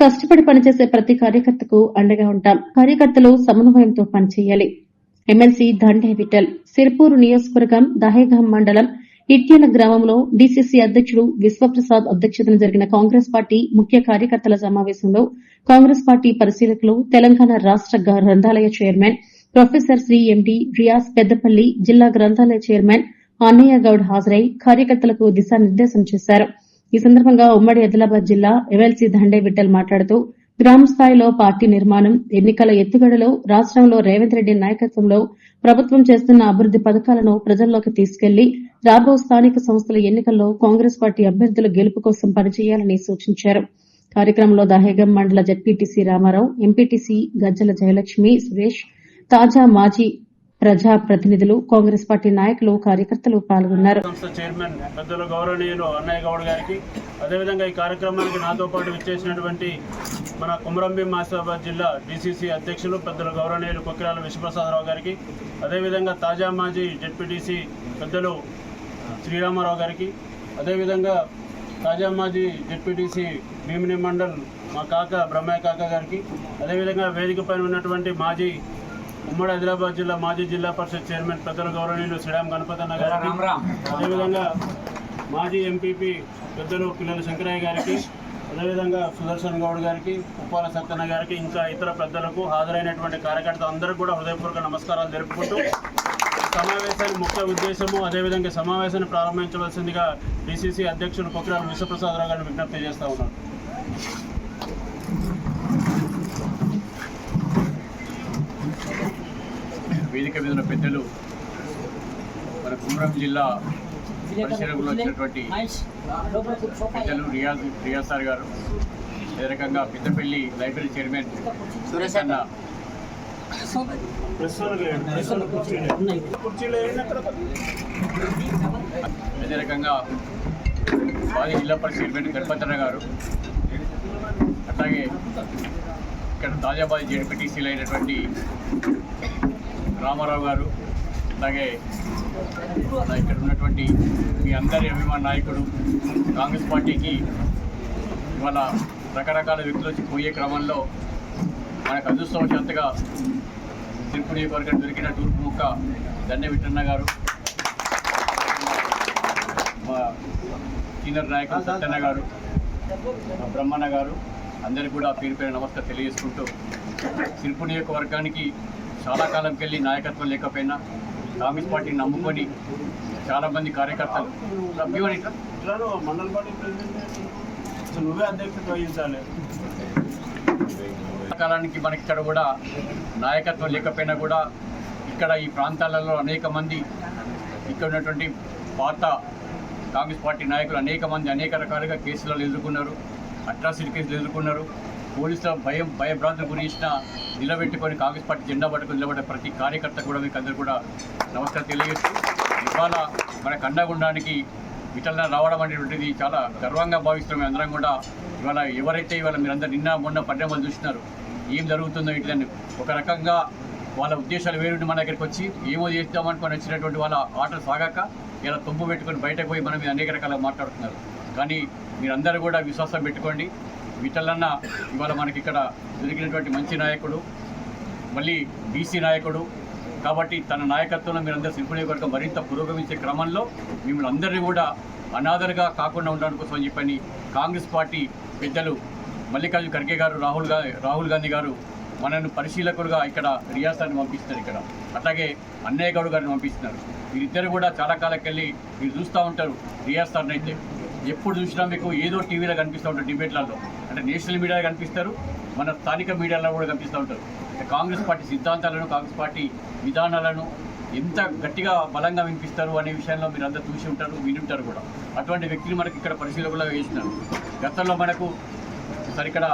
కష్టపడి పనిచేసే ప్రతి కార్యకర్తకు అండగా ఉంటాం. కార్యకర్తలు సమన్వయంతో పనిచేయాలి. ఎమ్మెల్సీ దండే విఠల్ సిర్పూరు నియోజకవర్గం దహేగాం మండలం ఇట్యాల గ్రామంలో డీసీసీ అధ్యక్షుడు విశ్వప్రసాద్ అధ్యక్షతన జరిగిన కాంగ్రెస్ పార్టీ ముఖ్య కార్యకర్తల సమావేశంలో కాంగ్రెస్ పార్టీ పరిశీలకులు తెలంగాణ రాష్ట గ్రంథాలయ chairman professor Shri MD Riyaz Peddapalli జిల్లా గ్రంథాలయ చైర్మన్ అన్నయ్య గౌడ్ హాజరై కార్యకర్తలకు దిశానిర్దేశం చేశారు. ఈ సందర్భంగా ఉమ్మడి ఆదిలాబాద్ జిల్లా ఎమ్మెల్సీ దండే విఠల్ మాట్లాడుతూ గ్రామ స్థాయిలో పార్టీ నిర్మాణం ఎన్నికల ఎత్తుగడలో రాష్టంలో రేవంత్ రెడ్డి నాయకత్వంలో ప్రభుత్వం చేస్తున్న అభివృద్ది పథకాలను ప్రజల్లోకి తీసుకెళ్ళి రాబో స్థానిక సంస్థల ఎన్నికల్లో కాంగ్రెస్ పార్టీ అభ్యర్థుల గెలుపు కోసం పనిచేయాలని సూచించారు. కార్యక్రమంలో దహేగం మండల జడ్పీటీసీ రామారావు ఎంపీటీసీ గజ్జల జయలక్ష్మి సురేష్ తాజా మాజీ ప్రజా ప్రతినిధులు కాంగ్రెస్ పార్టీ నాయకులు కార్యకర్తలు పాల్గొన్నారు. సంస్థ చైర్మన్ పెద్దలు గౌరవనీయులు అన్నయ్య గౌడ్ గారికి అదేవిధంగా ఈ కార్యక్రమానికి నాతో పాటు విచ్చేసినటువంటి మన కుమరంభీం మాసాబాద్ జిల్లా డీసీసీ అధ్యక్షులు పెద్దలు గౌరవనీయులు కొక్కిరాల విశ్వప్రసాదరావు గారికి అదేవిధంగా తాజా మాజీ జెడ్పీటీసీ పెద్దలు శ్రీరామారావు గారికి అదేవిధంగా తాజా మాజీ జెడ్పీటీసీ భీమిని మండల్ మా కాక బ్రహ్మయ్య కాక గారికి అదేవిధంగా వేదిక పైన ఉన్నటువంటి మాజీ ఉమ్మడి ఆదిలాబాద్ జిల్లా మాజీ జిల్లా పరిషత్ చైర్మన్ పెద్దల గౌరవనీయులు శ్రీరామ్ గణపతన్న గారికి అదేవిధంగా మాజీ ఎంపీపీ పెద్దలు పిల్లల శంకరయ్య గారికి అదేవిధంగా సుదర్శన్ గౌడ్ గారికి ఉప్పాల సత్తన్న గారికి ఇంకా ఇతర పెద్దలకు హాజరైనటువంటి కార్యకర్త అందరికీ కూడా హృదయపూర్వక నమస్కారాలు జరుపుకుంటూ సమావేశానికి ముఖ్య ఉద్దేశము అదేవిధంగా సమావేశాన్ని ప్రారంభించవలసిందిగా డీసీసీ అధ్యక్షులు కొక్కిరాల విశ్వప్రసాదరావు గారిని విజ్ఞప్తి చేస్తా ఉన్నాను. వేదిక మీద ఉన్న పెద్దలు మన కుమరం జిల్లా పరిశీలనలో వచ్చినటువంటి పెద్దలు రియాజ్ రియాజ్ సార్ గారు అదే రకంగా పెద్దపల్లి లైబ్రరీ చైర్మన్ సురేష్ అన్న. అదే రకంగా మాజీ జిల్లా పరిషత్ చైర్మన్ గణపతన్న గారు. అట్లాగే ఇక్కడ తాజాబాద్ జడ్పీటీసీలు అయినటువంటి రామారావు గారు అలాగే ఇక్కడ ఉన్నటువంటి మీ అందరి అభిమాన నాయకుడు కాంగ్రెస్ పార్టీకి ఇవాళ రకరకాల వ్యక్తులు వచ్చి పోయే క్రమంలో మనకు అదృష్టవశాత్తుగా తిరుపు నియోజకవర్గం దొరికిన తూర్పు ముక్క దండే విఠన్న గారు మా సీనియర్ నాయకులు సత్యన్న గారు బ్రహ్మన్న గారు అందరికీ కూడా పేరు పేరు నమస్కారం తెలియజేసుకుంటూ సిరుపు నియోజకవర్గానికి చాలా కాలంకి వెళ్ళి నాయకత్వం లేకపోయినా కాంగ్రెస్ పార్టీని నమ్ముకొని చాలామంది కార్యకర్తలు సభ్యుని మండల పార్టీ ప్రెసిడెంట్ నువ్వే అధ్యక్షత వహించాలి. కాలానికి మనకి ఇక్కడ కూడా నాయకత్వం లేకపోయినా కూడా ఇక్కడ ఈ ప్రాంతాలలో అనేక మంది ఇక్కడ ఉన్నటువంటి పాత కాంగ్రెస్ పార్టీ నాయకులు అనేక మంది అనేక రకాలుగా కేసులలో ఎదుర్కొన్నారు అట్రాసిటీ కేసులు ఎదుర్కొన్నారు. పోలీసుల భయం భయభ్రాంతులు గురించిన నిలబెట్టుకొని కాంగ్రెస్ పార్టీ జెండా పట్టుకుని నిలబడే ప్రతి కార్యకర్త కూడా మీకు అందరూ కూడా నమస్కారం తెలియజేస్తూ ఇవాళ మనకు అండగా ఉండడానికి రావడం అనేటువంటిది చాలా గర్వంగా భావిస్తున్నాం మేము అందరం కూడా. ఇవాళ ఎవరైతే ఇవాళ మీరందరూ నిన్న మొన్న పరిణామాలు చూస్తున్నారు ఏం జరుగుతుందో ఇట్లని ఒక రకంగా వాళ్ళ ఉద్దేశాలు వేరుండి మన దగ్గరికి వచ్చి ఏమో చేద్దామనుకొని వచ్చినటువంటి వాళ్ళ ఆటలు సాగాక ఇలా తుంపు పెట్టుకొని బయటకు పోయి మనం అనేక రకాలుగా మాట్లాడుతున్నారు. కానీ మీరందరూ కూడా విశ్వాసం పెట్టుకోండి విఠలన్న ఇవాళ మనకి ఇక్కడ దొరికినటువంటి మంచి నాయకుడు మళ్ళీ బీసీ నాయకుడు. కాబట్టి తన నాయకత్వంలో మీరందరూ శిల్పుని వర్గం మరింత పురోగమించే క్రమంలో మిమ్మల్ని అందరినీ కూడా అనాథలుగా కాకుండా ఉండడం కోసం అని చెప్పని కాంగ్రెస్ పార్టీ పెద్దలు మల్లికార్జున ఖర్గే గారు రాహుల్గా రాహుల్ గాంధీ గారు మనను పరిశీలకులుగా ఇక్కడ రియాసాన్ని పంపిస్తున్నారు ఇక్కడ. అట్లాగే అన్నయ్య గౌడ్ గారిని పంపిస్తున్నారు. వీరిద్దరు కూడా చాలా కాలకెళ్ళి మీరు చూస్తూ ఉంటారు రియాజ్ అయితే. ఎప్పుడు చూసినా మీకు ఏదో టీవీలో కనిపిస్తూ ఉంటారు డిబేట్లలో. అంటే నేషనల్ మీడియాలో కనిపిస్తారు మన స్థానిక మీడియాలో కూడా కనిపిస్తూ ఉంటారు. కాంగ్రెస్ పార్టీ సిద్ధాంతాలను కాంగ్రెస్ పార్టీ విధానాలను ఎంత గట్టిగా బలంగా వినిపిస్తారు అనే విషయంలో మీరు అందరూ చూసి ఉంటారు విని ఉంటారు కూడా. అటువంటి వ్యక్తులు మనకి ఇక్కడ పరిశీలకులుగా వేసినారు గతంలో మనకు సరికడ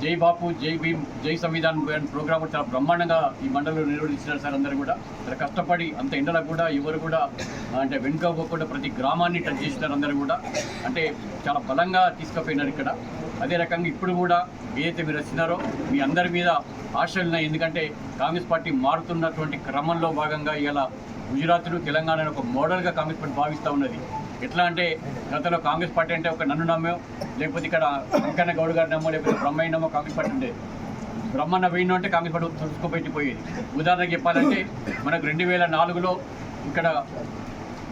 జై బాపు జై భీమ్ జై సంవిధాన్ ప్రోగ్రామ్ చాలా బ్రహ్మాండంగా ఈ మండలిలో నిర్వహించినారు సార్ అందరూ కూడా. చాలా కష్టపడి అంత ఎండలకు కూడా ఎవరు కూడా అంటే వెనుకపోకుండా ప్రతి గ్రామాన్ని టచ్ చేసినారు అందరూ కూడా. అంటే చాలా బలంగా తీసుకుపోయినారు ఇక్కడ. అదే రకంగా ఇప్పుడు కూడా ఏదైతే మీరు వచ్చినారో మీ అందరి మీద ఆశలు ఉన్నాయి. ఎందుకంటే కాంగ్రెస్ పార్టీ మారుతున్నటువంటి క్రమంలో భాగంగా ఇలా గుజరాత్ను తెలంగాణను ఒక మోడల్గా కాంగ్రెస్ పార్టీ భావిస్తూ ఉన్నది. ఎట్లా అంటే గతంలో కాంగ్రెస్ పార్టీ అంటే ఒక నన్ను నమ్మో లేకపోతే ఇక్కడ వెంకన్న గౌడ్ గారి నమ్మో లేకపోతే బ్రహ్మయ్య నమ్మో కాంగ్రెస్ పార్టీ ఉండేది బ్రహ్మన్న వేయను అంటే కాంగ్రెస్ పార్టీ తుడుచుకోబెట్టిపోయేది ఉదాహరణకు చెప్పాలంటే మనకు రెండు వేల నాలుగులో ఇక్కడ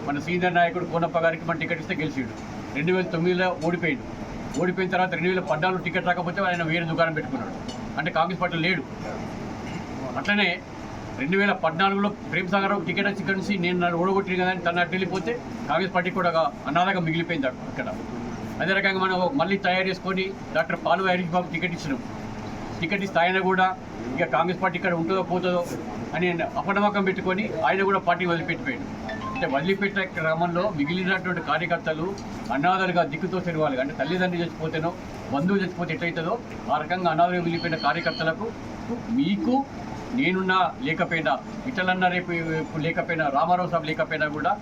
మన సీనియర్ నాయకుడు కోనప్ప గారికి మన టికెట్ ఇస్తే గెలిచాడు. రెండు వేల తొమ్మిదిలో ఓడిపోయాడు. ఓడిపోయిన తర్వాత రెండు వేల పద్నాలుగు టికెట్ రాకపోతే ఆయన వేరే దుకాణం పెట్టుకున్నాడు. అంటే కాంగ్రెస్ పార్టీ లేడు. అట్లనే రెండు వేల పద్నాలుగులో ప్రేమ్ సాగర్ రావు టికెట్ వచ్చి కలిసి నేను నన్ను ఓడగొట్టిన కదా అని తను అటు వెళ్ళిపోతే కాంగ్రెస్ పార్టీ కూడా ఒక అనాథగా మిగిలిపోయింది అక్కడ- ఇక్కడ అదే రకంగా మనం మళ్ళీ తయారు చేసుకొని డాక్టర్ పాలు హరీష్ బాబు టికెట్ ఇచ్చినాం. టికెట్ ఇస్తే ఆయన కూడా ఇక కాంగ్రెస్ పార్టీ ఇక్కడ ఉంటుందో పోతుందో అని అపనమ్మకం పెట్టుకొని ఆయన కూడా పార్టీ వదిలిపెట్టిపోయాడు. అంటే వదిలిపెట్టే క్రమంలో మిగిలినటువంటి కార్యకర్తలు అనాథలుగా దిక్కుతో తిరగాలి అంటే తల్లిదండ్రులు చచ్చిపోతేనో బంధువులు చచ్చిపోతే ఎట్లయితుందో ఆ రకంగా అనాథలుగా మిగిలిపోయిన కార్యకర్తలకు మీకు నేనున్నా లేకపోయినా ఇటలన్నా రేపు లేకపోయినా రామారావు సాబ్ లేకపోయినా కూడా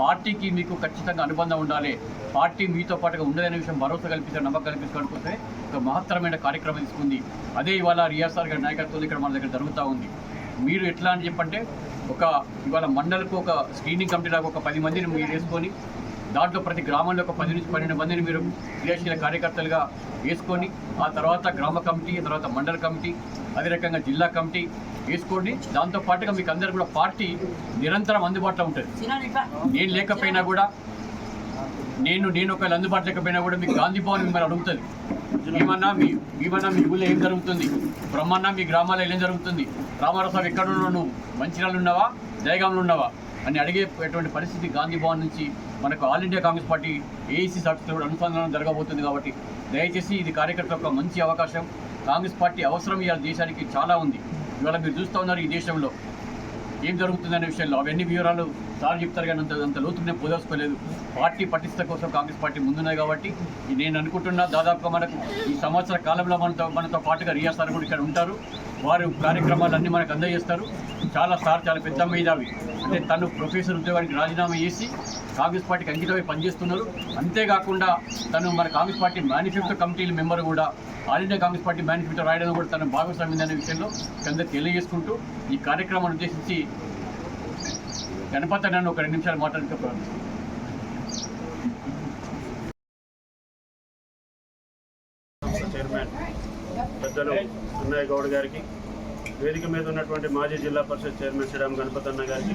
పార్టీకి మీకు ఖచ్చితంగా అనుబంధం ఉండాలి. పార్టీ మీతో పాటుగా ఉండదనే విషయం భరోసా కల్పించే నమ్మకం కల్పించుకోవడానికి ఒక మహత్తరమైన కార్యక్రమం తీసుకుంది. అదే ఇవాళ రియాసార్ గారి నాయకత్వంలో ఇక్కడ మన దగ్గర జరుగుతూ ఉంది. మీరు ఎట్లా అని చెప్పంటే ఒక ఇవాళ మండలకు ఒక స్క్రీనింగ్ కమిటీ లాగా ఒక పది మందిని మీరు వేసుకొని దాంట్లో ప్రతి గ్రామంలో ఒక పది నుంచి పన్నెండు మందిని మీరు క్రియాశీల కార్యకర్తలుగా వేసుకొని ఆ తర్వాత గ్రామ కమిటీ తర్వాత మండల కమిటీ అదే రకంగా జిల్లా కమిటీ వేసుకోండి దాంతో పాటుగా మీకు అందరు కూడా పార్టీ నిరంతరం అందుబాటులో ఉంటుంది. నేను లేకపోయినా కూడా నేను నేను ఒకవేళ అందుబాటు లేకపోయినా కూడా మీకు గాంధీ భవన్ మిమ్మల్ని అడుగుతుంది. ఏమన్నా మీ ఏమన్నా మీ ఊళ్ళో ఏం జరుగుతుంది? బ్రహ్మన్నా మీ గ్రామాల్లో ఏం జరుగుతుంది? రామారావు ఎక్కడ ఉన్నావు నువ్వు? ఉన్నావా? జయగాంలో ఉన్నావా? అని అడిగేటువంటి పరిస్థితి గాంధీ భవన్ నుంచి మనకు all India Congress party AIC సభ్యులు అనుసంధానం జరగబోతుంది కాబట్టి దయచేసి ఇది కార్యకర్త యొక్క మంచి అవకాశం. కాంగ్రెస్ పార్టీ అవసరం ఇవాళ దేశానికి చాలా ఉంది. ఇవాళ మీరు చూస్తూ ఉన్నారు ఈ దేశంలో ఏం జరుగుతుందనే విషయంలో. అవన్నీ వివరాలు సార్ చెప్తారు కానీ అంత అంత లోతు నేను పోదోసుకోలేదు పార్టీ పటిష్ట కోసం కాంగ్రెస్ పార్టీ ముందున్నాయి కాబట్టి నేను అనుకుంటున్నా దాదాపుగా మనకు ఈ సంవత్సర కాలంలో మనతో మనతో పాటుగా రియా సార్ కూడా ఇక్కడ ఉంటారు. వారు కార్యక్రమాలన్నీ మనకు అందజేస్తారు. చాలా సార్ చాలా పెద్ద మేధావి. అంటే తను ప్రొఫెసర్ ఉద్యోగానికి రాజీనామా చేసి కాంగ్రెస్ పార్టీకి అంకితమై పనిచేస్తున్నారు. అంతేకాకుండా తను మన కాంగ్రెస్ పార్టీ మేనిఫెస్టో కమిటీల మెంబర్ కూడా all India Congress party manifesto రాయడం కూడా తన భాగస్వామ్యం అనే విషయంలో కింద తెలియజేసుకుంటూ ఈ కార్యక్రమాన్ని ఉద్దేశించి గణపతి నన్ను ఒక రెండు నిమిషాలు మాట్లాడుతూ ప్రారంభిస్తాను. చైర్మన్ పెద్దలు సున్నయ్య గౌడ్ గారికి వేదిక మీద ఉన్నటువంటి మాజీ జిల్లా పరిషత్ చైర్మన్ శ్రీరామ్ గణపతన్న గారికి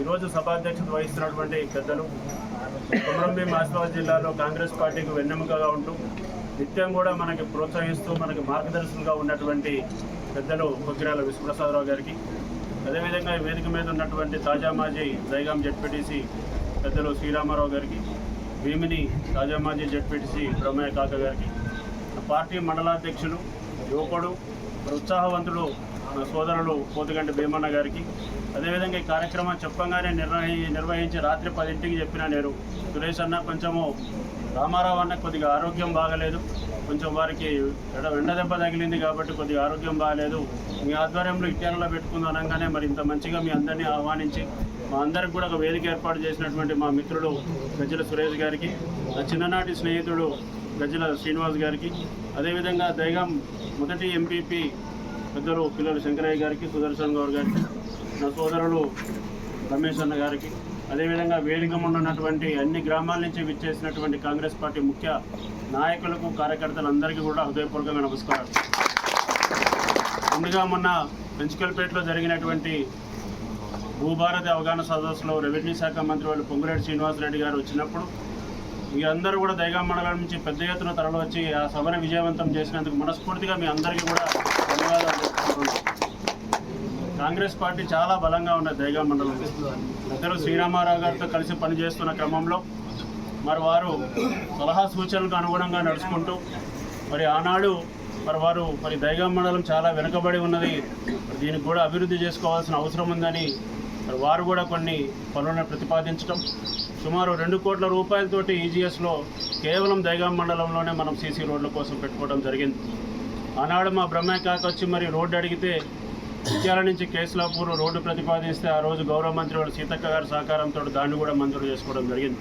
ఈరోజు సభాధ్యక్షత వహిస్తున్నటువంటి పెద్దలు కుమరంభీం ఆసిఫాబాద్ జిల్లాలో కాంగ్రెస్ పార్టీకి వెన్నెముకగా ఉంటూ నిత్యం కూడా మనకి ప్రోత్సహిస్తూ మనకి మార్గదర్శకులుగా ఉన్నటువంటి పెద్దలు కొక్కిరాల విశ్వప్రసాదరావు గారికి అదేవిధంగా ఈ వేదిక మీద ఉన్నటువంటి తాజా మాజీ జైగాం జడ్పీటీసీ పెద్దలు శ్రీరామారావు గారికి భీమిని తాజా మాజీ జడ్పీటీసీ బ్రహ్మయ్య కాక గారికి పార్టీ మండలాధ్యక్షులు యువకుడు ఉత్సాహవంతుడు మన సోదరులు పోతుగంటి భీమన్న గారికి. అదేవిధంగా ఈ కార్యక్రమం చెప్పంగానే నిర్వహి నిర్వహించి రాత్రి పదింటికి చెప్పిన నేను సురేష్ అన్న కొంచెము రామారావు అన్న కొద్దిగా ఆరోగ్యం బాగలేదు. కొంచెం వారికి ఎడ ఎండ దెబ్బ తగిలింది కాబట్టి కొద్దిగా ఆరోగ్యం బాగలేదు. మీ ఆధ్వర్యంలో ఇట్యాలలో పెట్టుకుందాం అనగానే మరి ఇంత మంచిగా మీ అందరినీ ఆహ్వానించి మా అందరికి కూడా ఒక వేదిక ఏర్పాటు చేసినటువంటి మా మిత్రుడు గజ్జల సురేష్ గారికి నా చిన్ననాటి స్నేహితుడు గజ్జల శ్రీనివాస్ గారికి అదేవిధంగా దైగం మొదటి ఎంపీపీ పెద్దలు పిల్లలు శంకరయ్య గారికి సుదర్శన్ గౌడ్ గారికి నా సోదరులు రమేష్ అన్న గారికి అదేవిధంగా వేదిక ఉన్నటువంటి అన్ని గ్రామాల నుంచి విచ్చేసినటువంటి కాంగ్రెస్ పార్టీ ముఖ్య నాయకులకు కార్యకర్తలందరికీ కూడా హృదయపూర్వకంగా నమస్కారం ముందుగా మొన్న పెంచుకల్పేటలో జరిగినటువంటి భూభారతి అవగాహన సదస్సులో రెవెన్యూ శాఖ మంత్రి వాళ్ళు పొంగులేటి శ్రీనివాసరెడ్డి గారు వచ్చినప్పుడు మీ అందరూ కూడా దైగా మండలం నుంచి పెద్ద ఎత్తున తరలివచ్చి ఆ సభను విజయవంతం చేసినందుకు మనస్ఫూర్తిగా మీ అందరికీ కూడా ధన్యవాదాలు కాంగ్రెస్ పార్టీ చాలా బలంగా ఉన్నది దైగా మండలం ఇద్దరు శ్రీరామారావు గారితో కలిసి పనిచేస్తున్న క్రమంలో మరి వారు సలహా సూచనలకు అనుగుణంగా నడుచుకుంటూ మరి ఆనాడు మరి వారు మరి దైగా మండలం చాలా వెనుకబడి ఉన్నది. దీనికి కూడా అభివృద్ధి చేసుకోవాల్సిన అవసరం ఉందని మరి వారు కూడా కొన్ని పనులను ప్రతిపాదించడం సుమారు రెండు కోట్ల రూపాయలతోటి ఈజీఎస్లో కేవలం దైగాం మండలంలోనే మనం సీసీ రోడ్ల కోసం పెట్టుకోవడం జరిగింది. ఆనాడు మా బ్రహ్మ కాక వచ్చి మరి రోడ్డు అడిగితే ఇత్యాల నుంచి కేసులాపూర్ రోడ్డు ప్రతిపాదిస్తే ఆ రోజు గౌరవ మంత్రి వాడు సీతక్క గారి సహకారంతో దాన్ని కూడా మంజూరు చేసుకోవడం జరిగింది.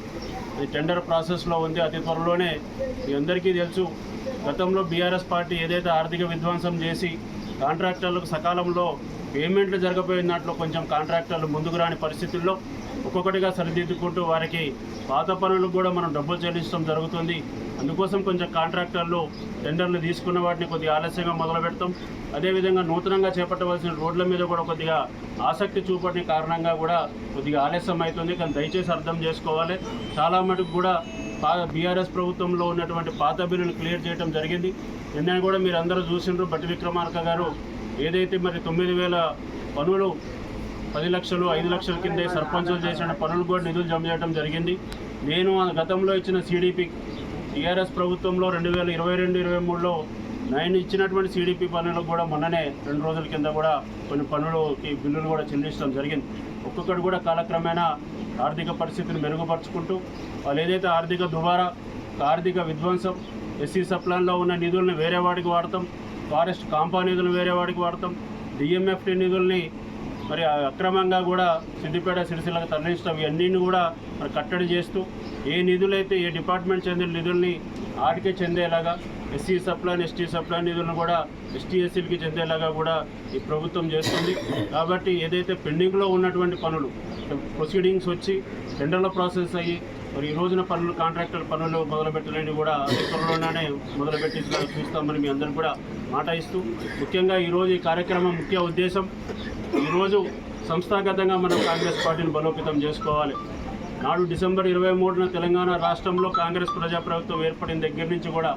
అది టెండర్ ప్రాసెస్లో ఉంది. అతి త్వరలోనే మీ అందరికీ తెలుసు గతంలో బీఆర్ఎస్ పార్టీ ఏదైతే ఆర్థిక విధ్వంసం చేసి కాంట్రాక్టర్లకు సకాలంలో పేమెంట్లు జరగపోయిన దాంట్లో కొంచెం కాంట్రాక్టర్లు ముందుకు రాని పరిస్థితుల్లో ఒక్కొక్కటిగా సరిదిద్దుకుంటూ వారికి పాత పనులకు కూడా మనం డబ్బులు చెల్లించడం జరుగుతుంది. అందుకోసం కొంచెం కాంట్రాక్టర్లు టెండర్లు తీసుకున్న వాటిని కొద్దిగా ఆలస్యంగా మొదలు పెడతాం. అదేవిధంగా నూతనంగా చేపట్టవలసిన రోడ్ల మీద కూడా కొద్దిగా ఆసక్తి చూపని కారణంగా కూడా కొద్దిగా ఆలస్యం అవుతుంది. కానీ దయచేసి అర్థం చేసుకోవాలి. చాలా మటుకు కూడా పా బీఆర్ఎస్ ప్రభుత్వంలో ఉన్నటువంటి పాత బిల్లులు క్లియర్ చేయడం జరిగింది. నిన్న కూడా మీరు అందరూ చూసిండ్రు. బట్టి విక్రమార్క గారు ఏదైతే మరి తొమ్మిది వేల పనులు పది లక్షలు ఐదు లక్షల కింద సర్పంచులు చేసిన పనులు కూడా నిధులు జమ చేయడం జరిగింది. నేను గతంలో ఇచ్చిన సిడిపి టీఆర్ఎస్ ప్రభుత్వంలో రెండు వేల ఇరవై రెండు ఇరవై మూడులో నేను ఇచ్చినటువంటి సిడిపి పనులకు కూడా మొన్ననే రెండు రోజుల కింద కూడా కొన్ని పనులకి బిల్లులు కూడా చెల్లించడం జరిగింది. ఒక్కొక్కటి కూడా కాలక్రమేణా ఆర్థిక పరిస్థితిని మెరుగుపరుచుకుంటూ వాళ్ళు ఏదైతే ఆర్థిక దుబారా ఆర్థిక విధ్వంసం ఎస్సీ సప్లాన్లో ఉన్న నిధులను వేరే వాడికి వాడతాం ఫారెస్ట్ కాంపా నిధులు వేరే వాడికి వాడతాం. డిఎంఎఫ్టీ నిధుల్ని మరి అక్రమంగా కూడా సిద్దిపేట సిరిసిల్లకు తరలిస్తాం ఇవన్నీ కూడా మరి కట్టడి చేస్తూ ఏ నిధులైతే ఏ డిపార్ట్మెంట్ చెందిన నిధుల్ని ఆడికే చెందేలాగా ఎస్సీ సప్లాన్ ఎస్టీ సప్లాన్ నిధులను కూడా ఎస్టీ ఎస్సీలకి చెందేలాగా కూడా ఈ ప్రభుత్వం చేస్తుంది. కాబట్టి ఏదైతే పెండింగ్లో ఉన్నటువంటి పనులు ప్రొసీడింగ్స్ వచ్చి టెండర్ల ప్రాసెస్ అయ్యి మరి ఈ రోజున పనులు కాంట్రాక్టర్ పనులు మొదలుపెట్టలేని కూడా అతి త్వరలోనే మొదలుపెట్టి చూస్తామని మీ అందరికీ కూడా మాట ఇస్తూ ముఖ్యంగా ఈరోజు ఈ కార్యక్రమం ముఖ్య ఉద్దేశం ఈరోజు సంస్థాగతంగా మనం కాంగ్రెస్ పార్టీని బలోపేతం చేసుకోవాలి. నాడు డిసెంబర్ ఇరవై మూడున తెలంగాణ రాష్ట్రంలో కాంగ్రెస్ ప్రజాప్రభుత్వం ఏర్పడిన దగ్గర నుంచి కూడా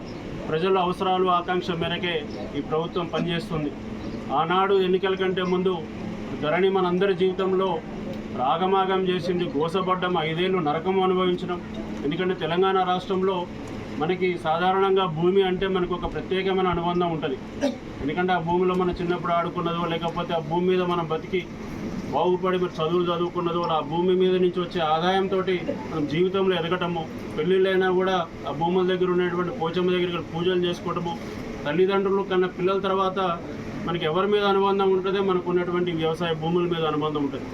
ప్రజల అవసరాలు ఆకాంక్ష మేరకే ఈ ప్రభుత్వం పనిచేస్తుంది. ఆనాడు ఎన్నికల కంటే ముందు ధరణి మనందరి జీవితంలో రాగమాగం చేసింది గోసపడ్డం ఐదేళ్ళు నరకం అనుభవించడం. ఎందుకంటే తెలంగాణ రాష్ట్రంలో మనకి సాధారణంగా భూమి అంటే మనకు ఒక ప్రత్యేకమైన అనుబంధం ఉంటుంది. ఎందుకంటే ఆ భూమిలో మనం చిన్నప్పుడు ఆడుకున్నదో లేకపోతే ఆ భూమి మీద మనం బతికి బాగుపడి మరి చదువులు చదువుకున్నదో ఆ భూమి మీద నుంచి వచ్చే ఆదాయంతో మనం జీవితంలో ఎదగటము పెళ్ళిళ్ళైనా కూడా ఆ భూముల దగ్గర ఉన్నటువంటి పోచమ్మ దగ్గర పూజలు చేసుకోవటము తల్లిదండ్రులు కన్నా పిల్లల తర్వాత మనకి ఎవరి మీద అనుబంధం ఉంటుందో మనకు ఉన్నటువంటి వ్యవసాయ భూముల మీద అనుబంధం ఉంటుంది.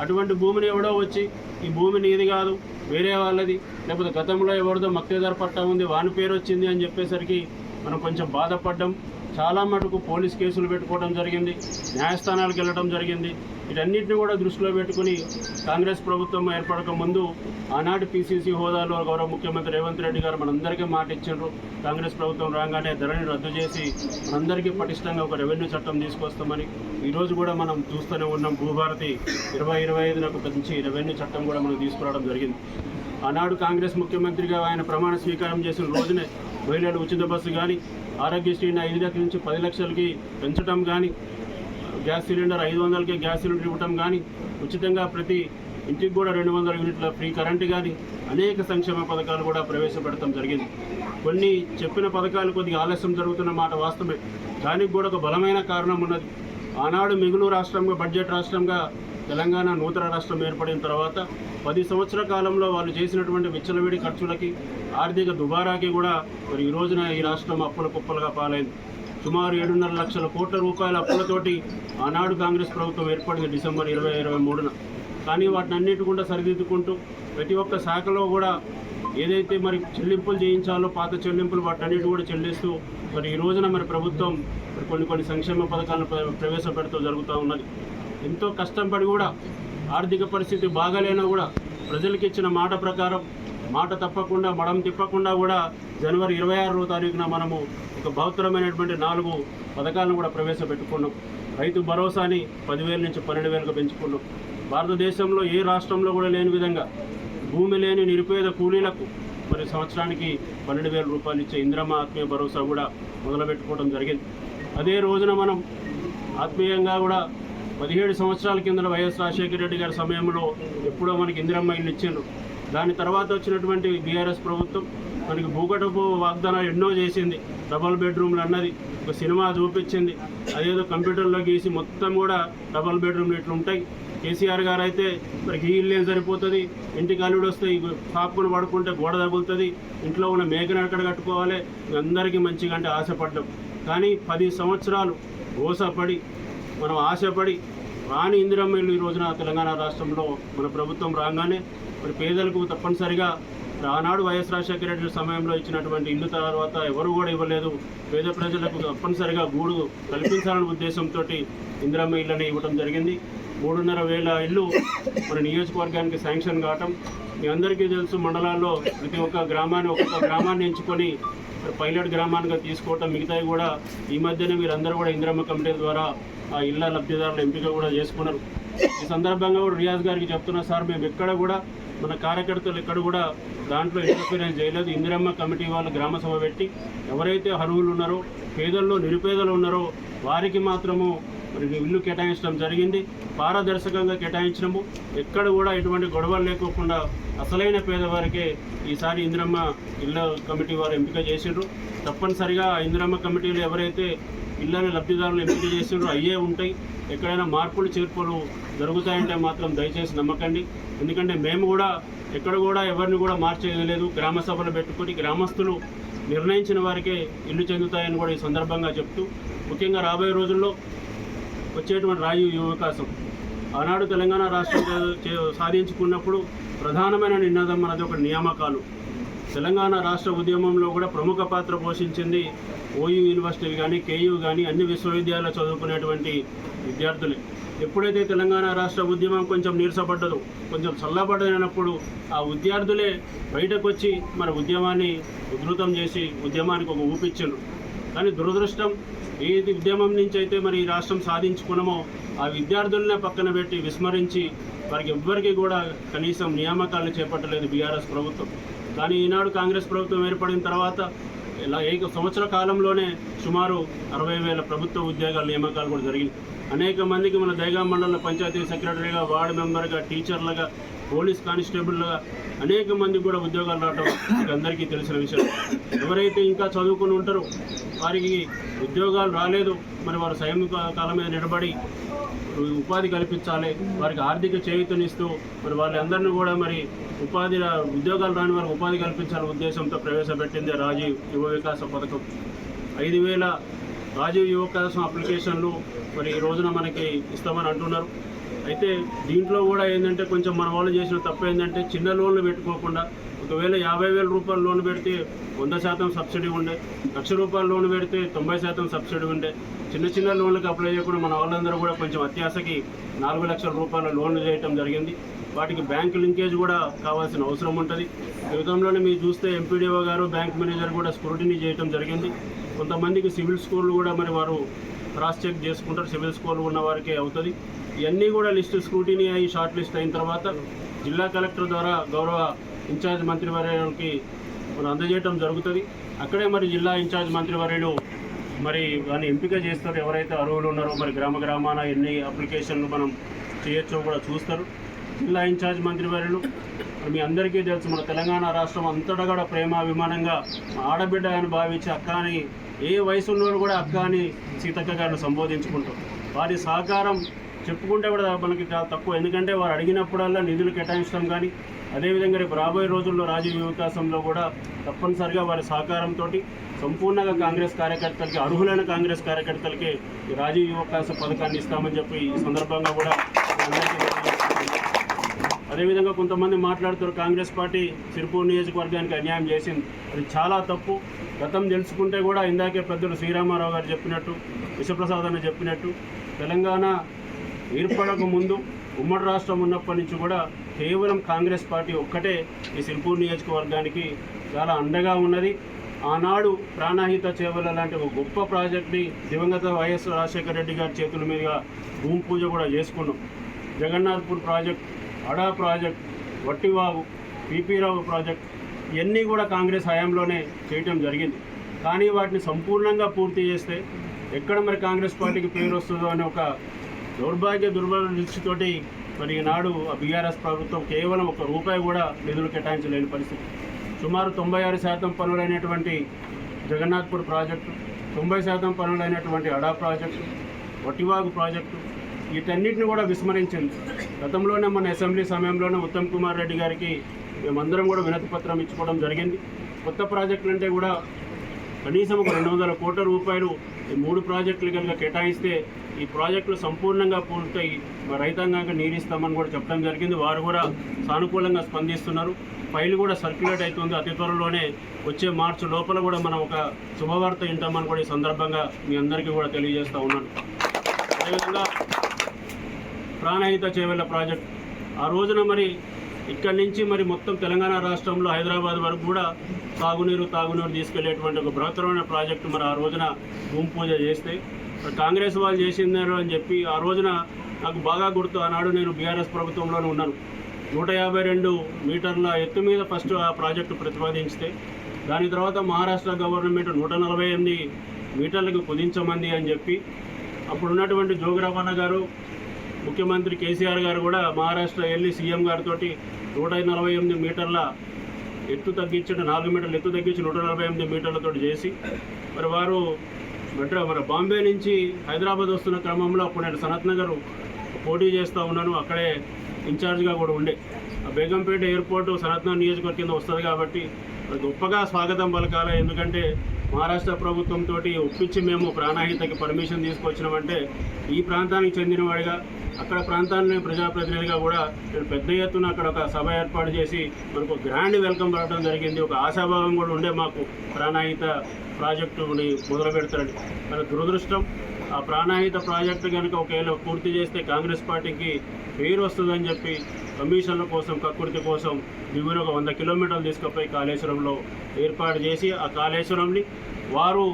అటువంటి భూమిని ఎవడో వచ్చి ఈ భూమి నీది కాదు వేరే వాళ్ళది. లేకపోతే గతంలో ఎవరిదో మక్తేదార్ పట్టా ఉంది వాని పేరు వచ్చింది అని చెప్పేసరికి మనం కొంచెం బాధపడ్డం. చాలా మటుకు పోలీస్ కేసులు పెట్టుకోవడం జరిగింది న్యాయస్థానాలకు వెళ్ళడం జరిగింది. వీటన్నిటిని కూడా దృష్టిలో పెట్టుకుని కాంగ్రెస్ ప్రభుత్వం ఏర్పడక ముందు ఆనాటి పీసీసీ హోదాలో గౌరవ ముఖ్యమంత్రి రేవంత్ రెడ్డి గారు మనందరికీ మాట ఇచ్చిండ్రు. కాంగ్రెస్ ప్రభుత్వం రాగానే ధరని రద్దు చేసి మనందరికీ పటిష్టంగా ఒక రెవెన్యూ చట్టం తీసుకొస్తామని ఈరోజు కూడా మనం చూస్తూనే ఉన్నాం. భూభారతి ఇరవై ఇరవై ఐదునకు మంచి రెవెన్యూ చట్టం కూడా మనం తీసుకురావడం జరిగింది. ఆనాడు కాంగ్రెస్ ముఖ్యమంత్రిగా ఆయన ప్రమాణ స్వీకారం చేసిన రోజునే మహిళలు ఉచిత బస్సు కానీ ఆరోగ్యశ్రీని ఐదు లక్షల నుంచి పది లక్షలకి పెంచడం కానీ గ్యాస్ సిలిండర్ ఐదు వందలకే గ్యాస్ సిలిండర్ ఇవ్వటం కానీ ఉచితంగా ప్రతి ఇంటికి కూడా రెండు వందల యూనిట్ల ఫ్రీ కరెంటు కానీ అనేక సంక్షేమ పథకాలు కూడా ప్రవేశపెడతాం జరిగింది. కొన్ని చెప్పిన పథకాలు కొద్దిగా ఆలస్యం జరుగుతున్న మాట వాస్తవమే. దానికి కూడా ఒక బలమైన కారణం ఉన్నది. ఆనాడు మిగులు రాష్ట్రంగా బడ్జెట్ రాష్ట్రంగా తెలంగాణ నూతన రాష్ట్రం ఏర్పడిన తర్వాత పది సంవత్సరాల కాలంలో వాళ్ళు చేసినటువంటి విచ్చలవిడి ఖర్చులకి ఆర్థిక దుబారాకి కూడా మరి ఈ రోజున ఈ రాష్ట్రం అప్పుల కుప్పలుగా పాలైంది. సుమారు ఏడున్నర లక్షల కోట్ల రూపాయల అప్పులతోటి ఆనాడు కాంగ్రెస్ ప్రభుత్వం ఏర్పడింది డిసెంబర్ ఇరవై ఇరవై మూడున. కానీ వాటిని అన్నిటి కూడా సరిదిద్దుకుంటూ ప్రతి ఒక్క శాఖలో కూడా ఏదైతే మరి చెల్లింపులు చేయించాలో పాత చెల్లింపులు వాటన్నిటి కూడా చెల్లిస్తూ మరి ఈ రోజున మరి ప్రభుత్వం మరి కొన్ని కొన్ని సంక్షేమ పథకాలను ప్రవేశపెడుతూ జరుగుతూ ఉన్నది. ఎంతో కష్టం పడి కూడా ఆర్థిక పరిస్థితి బాగాలేనా కూడా ప్రజలకు ఇచ్చిన మాట ప్రకారం మాట తప్పకుండా మడం తిప్పకుండా కూడా జనవరి ఇరవై ఆరో తారీఖున మనము ఒక బహుత్తరమైనటువంటి నాలుగు పథకాలను కూడా ప్రవేశపెట్టుకున్నాం. రైతు భరోసాని పదివేల నుంచి పన్నెండు వేలకు పెంచుకున్నాం. భారతదేశంలో ఏ రాష్ట్రంలో కూడా లేని విధంగా భూమి లేని నిరుపేద కూలీలకు మరి సంవత్సరానికి పన్నెండు వేల రూపాయలు ఇచ్చే ఇంద్రమ్మ ఆత్మీయ భరోసా కూడా మొదలుపెట్టుకోవడం జరిగింది. అదే రోజున మనం ఆత్మీయంగా కూడా పదిహేడు సంవత్సరాల కింద వైఎస్ రాజశేఖర రెడ్డి గారి సమయంలో ఎప్పుడో మనకి ఇందిరమ్మ ఇల్లు ఇచ్చిండ్రు. దాని తర్వాత వచ్చినటువంటి బీఆర్ఎస్ ప్రభుత్వం మనకి భూగటపు వాగ్దానాలు ఎన్నో చేసింది. డబల్ బెడ్రూమ్లు అన్నది ఒక సినిమా చూపించింది. అదేదో కంప్యూటర్లో గీసి మొత్తం కూడా డబల్ బెడ్రూమ్లు ఇట్లా ఉంటాయి. కేసీఆర్ గారు అయితే మనకి ఇల్లు ఏం సరిపోతుంది? ఇంటికి అల్లుడు వస్తే కాపుకొని పడుకుంటే గోడ తగులుతుంది ఇంట్లో ఉన్న మేకను ఎక్కడ కట్టుకోవాలి అందరికీ మంచిగా అంటే ఆశపడ్డాం. కానీ పది సంవత్సరాలు ఓసపడి మనం ఆశపడి రాని ఇందిరమ్మ ఇల్లు ఈ రోజున తెలంగాణ రాష్ట్రంలో మన ప్రభుత్వం రాగానే మరి పేదలకు తప్పనిసరిగా ఆనాడు వైఎస్ రాజశేఖర రెడ్డి సమయంలో ఇచ్చినటువంటి ఇల్లు తర్వాత ఎవరు కూడా ఇవ్వలేదు. పేద ప్రజలకు తప్పనిసరిగా గూడు కల్పించాలనే ఉద్దేశంతో ఇందిరమ్మ ఇళ్ళని ఇవ్వడం జరిగింది. మూడున్నర వేల ఇల్లు మన నియోజకవర్గానికి శాంక్షన్ కావటం. మీ అందరికీ తెలుసు మండలాల్లో ప్రతి ఒక్క గ్రామాన్ని ఒక్కొక్క గ్రామాన్ని ఎంచుకొని పైలట్ గ్రామానికి తీసుకోవటం. మిగతావి కూడా ఈ మధ్యనే మీరందరూ కూడా ఇందిరమ్మ కమిటీ ద్వారా ఆ ఇళ్ళ లబ్ధిదారుల ఎంపిక కూడా చేసుకున్నారు. ఈ సందర్భంగా కూడా రియాజ్ గారికి చెప్తున్నా సార్ మేము ఎక్కడ కూడా మన కార్యకర్తలు ఎక్కడ కూడా దాంట్లో ఇంటర్ఫీరెన్స్ చేయలేదు. ఇందిరమ్మ కమిటీ వాళ్ళు గ్రామ సభ పెట్టి ఎవరైతే అర్హులు ఉన్నారో పేదల్లో నిరుపేదలు ఉన్నారో వారికి మాత్రము మరి ఇల్లు కేటాయించడం జరిగింది. పారదర్శకంగా కేటాయించడము ఎక్కడ కూడా ఎటువంటి గొడవలు లేకోకుండా అసలైన పేదవారికే ఈసారి ఇందిరమ్మ ఇళ్ళ కమిటీ వారు ఎంపిక చేసిండ్రు. తప్పనిసరిగా ఇందిరమ్మ కమిటీలు ఎవరైతే ఇళ్ళని లబ్ధిదారులు ఎంపిక చేసిండ్రో అయ్యే ఉంటాయి. ఎక్కడైనా మార్పులు చేర్పులు జరుగుతాయంటే మాత్రం దయచేసి నమ్మకండి. ఎందుకంటే మేము కూడా ఎక్కడ కూడా ఎవరిని కూడా మార్చేది లేదు గ్రామ సభలు పెట్టుకుని గ్రామస్తులు నిర్ణయించిన వారికే ఇల్లు చెందుతాయని కూడా ఈ సందర్భంగా చెప్తూ ముఖ్యంగా రాబోయే రోజుల్లో వచ్చేటువంటి రాయు యువకాశం. ఆనాడు తెలంగాణ రాష్ట్రం సాధించుకున్నప్పుడు ప్రధానమైన నినాదం మనది ఒక నియామకాలు. తెలంగాణ రాష్ట్ర ఉద్యమంలో కూడా ప్రముఖ పాత్ర పోషించింది ఓయూ యూనివర్సిటీలు కానీ కేయూ కానీ అన్ని విశ్వవిద్యాలయాలు చదువుకునేటువంటి విద్యార్థులే. ఎప్పుడైతే తెలంగాణ రాష్ట్ర ఉద్యమం కొంచెం నీరసపడ్డదో కొంచెం చల్లబడ్డదైనప్పుడు ఆ విద్యార్థులే బయటకు వచ్చి మన ఉద్యమాన్ని ఉధృతం చేసి ఉద్యమానికి ఒక ఊపిచ్చారు కానీ దురదృష్టం ఏది ఉద్యమం నుంచి అయితే మరి ఈ రాష్ట్రం సాధించుకున్నామో ఆ విద్యార్థులనే పక్కన పెట్టి విస్మరించి వారికి ఎవ్వరికి కూడా కనీసం నియామకాలు చేపట్టలేదు బీఆర్ఎస్ ప్రభుత్వం. కానీ ఈనాడు కాంగ్రెస్ ప్రభుత్వం ఏర్పడిన తర్వాత ఇలా ఏక సంవత్సర కాలంలోనే సుమారు అరవై వేల ప్రభుత్వ ఉద్యోగాల నియామకాలు కూడా జరిగింది అనేక మందికి మన దైగా మండల పంచాయతీ సెక్రటరీగా వార్డు మెంబర్గా టీచర్లుగా పోలీస్ కానిస్టేబుల్గా అనేక మందికి కూడా ఉద్యోగాలు రావడం అందరికీ తెలిసిన విషయం. ఎవరైతే ఇంకా చదువుకుని ఉంటారో వారికి ఉద్యోగాలు రాలేదు మరి వారు సైనిక కాలం మీద నిలబడి ఉపాధి కల్పించాలి వారికి ఆర్థిక చేయూతనిస్తూ మరి వాళ్ళందరినీ కూడా మరి ఉపాధి ఉద్యోగాలు రాని వారికి ఉపాధి కల్పించాలనే ఉద్దేశంతో ప్రవేశపెట్టింది రాజీవ్ యువ వికాస పథకం. ఐదు వేల రాజీవ్ యువ వికాసం అప్లికేషన్లు మరి ఈ రోజున మనకి ఇస్తామని అంటున్నారు. అయితే దీంట్లో కూడా ఏంటంటే కొంచెం మన వాళ్ళు చేసిన తప్పు ఏంటంటే చిన్న లోన్లు పెట్టుకోకుండా ఒకవేళ యాభై వేల రూపాయలు లోన్ పెడితే వంద శాతం సబ్సిడీ ఉండే లక్ష రూపాయలు లోన్ పెడితే తొంభై శాతం సబ్సిడీ ఉండే. చిన్న చిన్న లోన్లకు అప్లై చేయకుండా మన వాళ్ళందరూ కూడా కొంచెం అత్యాశకి నాలుగు లక్షల రూపాయల లోన్లు చేయటం జరిగింది. వాటికి బ్యాంక్ లింకేజ్ కూడా కావాల్సిన అవసరం ఉంటుంది. గతంలోనే మీరు చూస్తే ఎంపీడీఓ గారు బ్యాంక్ మేనేజర్ కూడా స్క్రూటినీ చేయటం జరిగింది. కొంతమందికి సివిల్ స్కోర్లు కూడా మరి వారు క్రాస్ చెక్ చేసుకుంటారు. సివిల్ స్కోర్ ఉన్న వారికే అవుతుంది. ఇవన్నీ కూడా లిస్టు స్క్రూటినీ అయ్యి షార్ట్ లిస్ట్ అయిన తర్వాత జిల్లా కలెక్టర్ ద్వారా గౌరవ ఇన్ఛార్జ్ మంత్రివర్యులకి మనం అందజేయటం జరుగుతుంది. అక్కడే మరి జిల్లా ఇన్ఛార్జ్ మంత్రివర్యులు మరి దాన్ని ఎంపిక చేస్తారు. ఎవరైతే అర్హులు ఉన్నారో మరి గ్రామ గ్రామాన ఎన్ని అప్లికేషన్లు మనం చేయొచ్చో కూడా చూస్తారు. జిల్లా ఇన్ఛార్జ్ మంత్రివర్యులు మరి మీ అందరికీ తెలుసు మన తెలంగాణ రాష్ట్రం అంతటా కూడా ప్రేమాభిమానంగా ఆడబిడ్డ అని భావించి అక్క అని ఏ వయసులో కూడా అక్క అని సీతక్క గారిని సంబోధించుకుంటాం వారి సహకారం చెప్పుకుంటే కూడా మనకి తక్కువ. ఎందుకంటే వారు అడిగినప్పుడల్లా నిధులు కేటాయించడం కానీ అదేవిధంగా రేపు రాబోయే రోజుల్లో రాజీవ్ వికాసంలో కూడా తప్పనిసరిగా వారి సహకారంతో సంపూర్ణంగా కాంగ్రెస్ కార్యకర్తలకి అర్హులైన కాంగ్రెస్ కార్యకర్తలకి రాజీవ్ యువకాశ పథకాన్ని ఇస్తామని చెప్పి ఈ సందర్భంగా కూడా అదేవిధంగా కొంతమంది మాట్లాడుతారు కాంగ్రెస్ పార్టీ సిరిపూర్ నియోజకవర్గానికి అన్యాయం చేసింది. అది చాలా తప్పు. గతం తెలుసుకుంటే కూడా ఇందాకే పెద్దలు శ్రీరామారావు గారు చెప్పినట్టు విశ్వప్రసాద్ అని చెప్పినట్టు తెలంగాణ ఏర్పడక ముందు ఉమ్మడి రాష్ట్రం ఉన్నప్పటి నుంచి కూడా కేవలం కాంగ్రెస్ పార్టీ ఒక్కటే ఈ సిరిపూర్ నియోజకవర్గానికి చాలా అండగా ఉన్నది. ఆనాడు ప్రాణాహిత చేవల లాంటి ఒక గొప్ప ప్రాజెక్ట్ని దివంగత వైఎస్ రాజశేఖర రెడ్డి గారి చేతుల మీదుగా భూమి పూజ కూడా చేసుకున్నాం. Jagannathpur project Ada project Vattivagu P P Rao project ఇవన్నీ కూడా కాంగ్రెస్ హయాంలోనే చేయటం జరిగింది. కానీ వాటిని సంపూర్ణంగా పూర్తి చేస్తే ఎక్కడ మరి కాంగ్రెస్ పార్టీకి పేరు వస్తుందో అనే ఒక దౌర్భాగ్య దుర్బల దృష్టితోటి మరి ఈనాడు ఆ బీఆర్ఎస్ ప్రభుత్వం కేవలం ఒక రూపాయి కూడా నిధులు కేటాయించలేని పరిస్థితి. సుమారు తొంభై ఆరు శాతం పనులైనటువంటి జగన్నాథ్పూర్ ప్రాజెక్టు తొంభై శాతం పనులైనటువంటి అడా ప్రాజెక్టు వటివాగు ప్రాజెక్టు వీటన్నిటిని కూడా విస్మరించింది. గతంలోనే మన అసెంబ్లీ సమయంలోనే ఉత్తమ్ కుమార్ రెడ్డి గారికి మేమందరం కూడా వినతి పత్రం ఇచ్చుకోవడం జరిగింది. కొత్త ప్రాజెక్టులు అంటే కూడా కనీసం ఒక రెండు వందల కోట్ల రూపాయలు ఈ మూడు ప్రాజెక్టులు కనుక కేటాయిస్తే ఈ ప్రాజెక్టులు సంపూర్ణంగా పూర్తయి మరి నీరిస్తామని కూడా చెప్పడం జరిగింది. వారు కూడా సానుకూలంగా స్పందిస్తున్నారు. ఫైల్ కూడా సర్క్యులేట్ అవుతుంది. అతి త్వరలోనే వచ్చే మార్చి లోపల కూడా మనం ఒక శుభవార్త వింటామని కూడా ఈ సందర్భంగా మీ అందరికీ కూడా తెలియజేస్తూ ఉన్నాను. అదేవిధంగా ప్రాణహిత చేవెళ్ళ ప్రాజెక్ట్. ఆ రోజున మరి ఇక్కడి నుంచి మరి మొత్తం తెలంగాణ రాష్ట్రంలో హైదరాబాద్ వరకు కూడా తాగునీరు తాగునీరు తీసుకెళ్ళేటువంటి ఒక బృహత్తరమైన ప్రాజెక్టు మరి ఆ రోజున భూమి పూజ చేస్తే. కాంగ్రెస్ వాళ్ళు చేసిందారు అని చెప్పి ఆ రోజున నాకు బాగా గుర్తు. ఆనాడు నేను బీఆర్ఎస్ ప్రభుత్వంలోనే ఉన్నాను. నూట యాభై రెండు మీటర్ల ఎత్తు మీద ఫస్ట్ ఆ ప్రాజెక్టు ప్రతిపాదించితే దాని తర్వాత మహారాష్ట్ర గవర్నమెంట్ నూట నలభై ఎనిమిది మీటర్లకు కుదించమంది అని చెప్పి అప్పుడు ఉన్నటువంటి జోగిరామన్న గారు ముఖ్యమంత్రి కేసీఆర్ గారు కూడా మహారాష్ట్ర వెళ్ళి సీఎం గారితో నూట నలభై ఎనిమిది మీటర్ల ఎత్తు తగ్గించడం నాలుగు మీటర్లు ఎత్తు తగ్గించి నూట నలభై ఎనిమిది మీటర్లతో చేసి మరి వారు మెట్రో మరి బాంబే నుంచి హైదరాబాద్ వస్తున్న క్రమంలో అప్పుడు నేను సనత్ నగర్ పోటీ చేస్తూ ఉన్నాను అక్కడే ఇన్ఛార్జ్గా కూడా ఉండే. ఆ బేగంపేట ఎయిర్పోర్ట్ సనత్ నగర్ నియోజకవర్గం కింద వస్తుంది కాబట్టి గొప్పగా స్వాగతం పలకాలి. ఎందుకంటే మహారాష్ట్ర ప్రభుత్వంతో ఒప్పించి మేము ప్రాణాహితకి పర్మిషన్ తీసుకొచ్చినామంటే ఈ ప్రాంతానికి చెందినవాడిగా అక్కడ ప్రాంతాన్ని ప్రజాప్రతినిధిగా కూడా నేను పెద్ద ఎత్తున అక్కడ ఒక సభ ఏర్పాటు చేసి మనకు గ్రాండ్ వెల్కమ్ పడటం జరిగింది. ఒక ఆశాభావం కూడా ఉండే మాకు ప్రాణాహిత ప్రాజెక్టుని మొదలు పెడతారండి మన దురదృష్టం ఆ ప్రాణాహిత ప్రాజెక్టు కనుక ఒకవేళ పూర్తి చేస్తే కాంగ్రెస్ పార్టీకి పేరు వస్తుందని చెప్పి కమిషన్ల కోసం కక్కుర్తి కోసం దిగువన ఒక వంద కిలోమీటర్లు తీసుకుపోయి కాళేశ్వరంలో ఏర్పాటు చేసి ఆ కాళేశ్వరంని వారు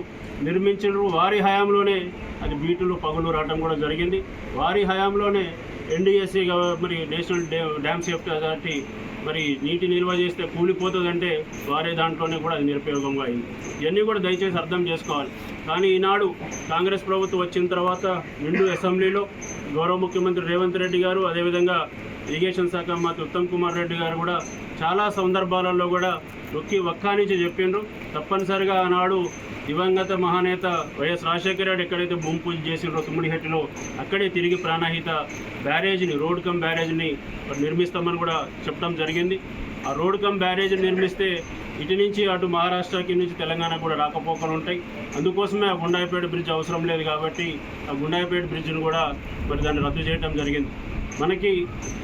నిర్మించిన వారి హయాంలోనే అది బీటులు పగులు రావడం కూడా జరిగింది. వారి హయాంలోనే ఎన్డీఎస్సీ మరి నేషనల్ డ్యా డ్యామ్ సేఫ్టీ అథారిటీ మరి నీటి నిల్వ చేస్తే కూలిపోతుందంటే వారే దాంట్లోనే కూడా అది నిరుపయోగంగా అయింది. ఇవన్నీ కూడా దయచేసి అర్థం చేసుకోవాలి. కానీ ఈనాడు కాంగ్రెస్ ప్రభుత్వం వచ్చిన తర్వాత నిండు అసెంబ్లీలో గౌరవ ముఖ్యమంత్రి రేవంత్ రెడ్డి గారు అదేవిధంగా ఇరిగేషన్ శాఖ మంత్రి ఉత్తమ్ కుమార్ రెడ్డి గారు కూడా చాలా సందర్భాలలో కూడా నొక్కి ఒక్కానించి చెప్పిండ్రు. తప్పనిసరిగా ఆనాడు దివంగత మహానేత వైఎస్ రాజశేఖర రెడ్డి ఎక్కడైతే భూమి పూజ చేసిండ్రో తుమ్మిడిహట్టిలో అక్కడే తిరిగి ప్రాణహిత బ్యారేజ్ని రోడ్ కమ్ బ్యారేజ్ని నిర్మిస్తామని కూడా చెప్పడం జరిగింది. ఆ రోడ్ కమ్ బ్యారేజ్ని నిర్మిస్తే ఇటు నుంచి అటు మహారాష్ట్రకి నుంచి తెలంగాణ కూడా రాకపోకలు ఉంటాయి. అందుకోసమే ఆ గుండాయిపేట బ్రిడ్జ్ అవసరం లేదు కాబట్టి ఆ గుండాయిపేట బ్రిడ్జ్ను కూడా మరి దాన్ని రద్దు చేయడం జరిగింది. మనకి